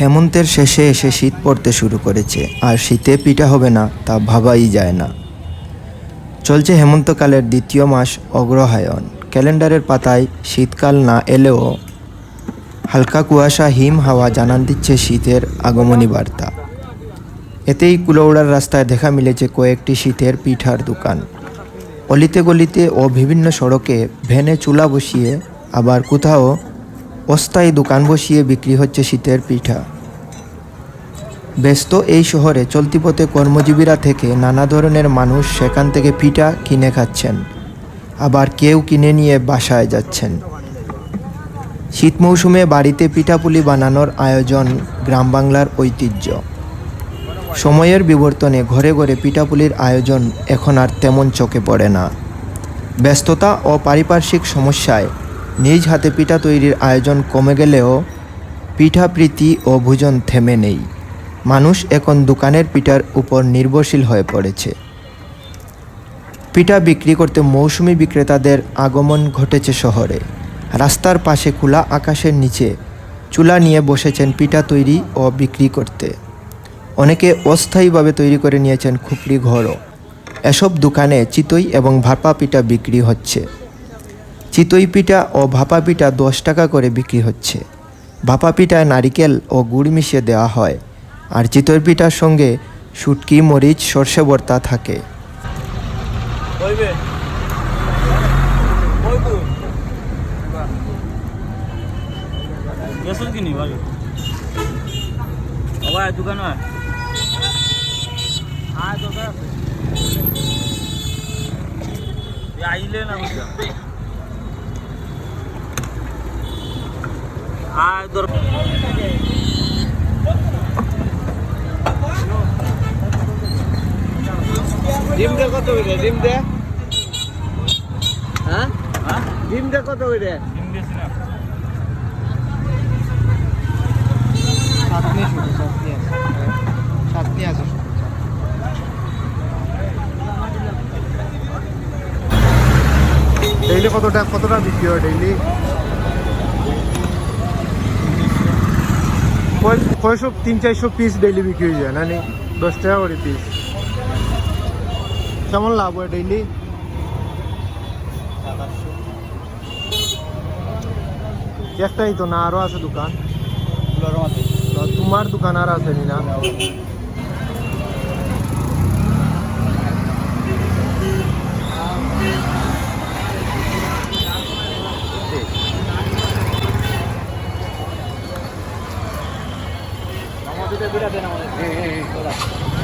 হেমন্তের শেষে এসে শীত পড়তে শুরু করেছে, আর শীতে পিঠা হবে না তা ভাবাই যায় না। চলছে হেমন্তকালের দ্বিতীয় মাস অগ্রহায়ণ। ক্যালেন্ডারের পাতায় শীতকাল না এলেও হালকা কুয়াশা, হিম হাওয়া জানান দিচ্ছে শীতের আগমনী বার্তা। এতেই কুলৌড়ার রাস্তায় দেখা মিলেছে কয়েকটি শীতের পিঠার দোকান। অলিতে গলিতে ও বিভিন্ন সড়কে ভ্যানে চুলা বসিয়ে আবার কোথাও অস্থায়ী দোকান বসিয়ে বিক্রি হচ্ছে শীতের পিঠা। ব্যস্ত এই শহরে চলতি পথে কর্মজীবীরা থেকে নানা ধরনের মানুষ সেখান থেকে পিঠা কিনে খাচ্ছেন। আবার কেউ কিনে নিয়ে বাসায় যাচ্ছেন। শীত মৌসুমে বাড়িতে পিঠাপুলি বানানোর আয়োজন গ্রাম বাংলার ঐতিহ্য। সময়ের বিবর্তনে ঘরে ঘরে পিঠাপুলির আয়োজন এখন আর তেমন চোখে পড়ে না। ব্যস্ততা ও পারিপার্শ্বিক সমস্যায় নিজ হাতে পিঠা তৈরির আয়োজন কমে গেলেও পিঠা প্রীতি ও ভোজন থেমে নেই। মানুষ এখন দোকানের পিঠার উপর নির্ভরশীল হয়ে পড়েছে। পিঠা বিক্রি করতে মৌসুমি বিক্রেতাদের আগমন ঘটেছে শহরে। রাস্তার পাশে খোলা আকাশের নিচে চুলা নিয়ে বসেছেন পিঠা তৈরি ও বিক্রি করতে। অনেকে অস্থায়ীভাবে তৈরি করে নিয়েছেন খুপড়ি ঘরও। এসব দোকানে চিতই এবং ভাপা পিঠা বিক্রি হচ্ছে। চিতই পিঠা ও ভাপা পিঠা দশ টাকা করে বিক্রি হচ্ছে। ভাপা পিঠায় নারিকেল ও গুড় মিশিয়ে দেওয়া হয় আর চিতই পিঠার সঙ্গে শুটকি, মরিচ, সর্ষে ভর্তা থাকে। আইলে না। আয় ডিম দে কত করে? ডিম দে। হ্যাঁ? হ্যাঁ? ডিম দে কত করে? ডিম বেশি না চাটনি শুধু চাটনি আছে। চাটনি আছে ডেইলি কতটা কতটা বিক্রি হয় ডেইলি কয়শো তিন চারশো পিস ডেইলি বিক্রি হয়ে যায় না নি? দশ টাকা করে পিস কেমন লাভ হয় ডেইলি একটাই তো না আরও আছে দোকান। তোমার দোকান আর আছে নি না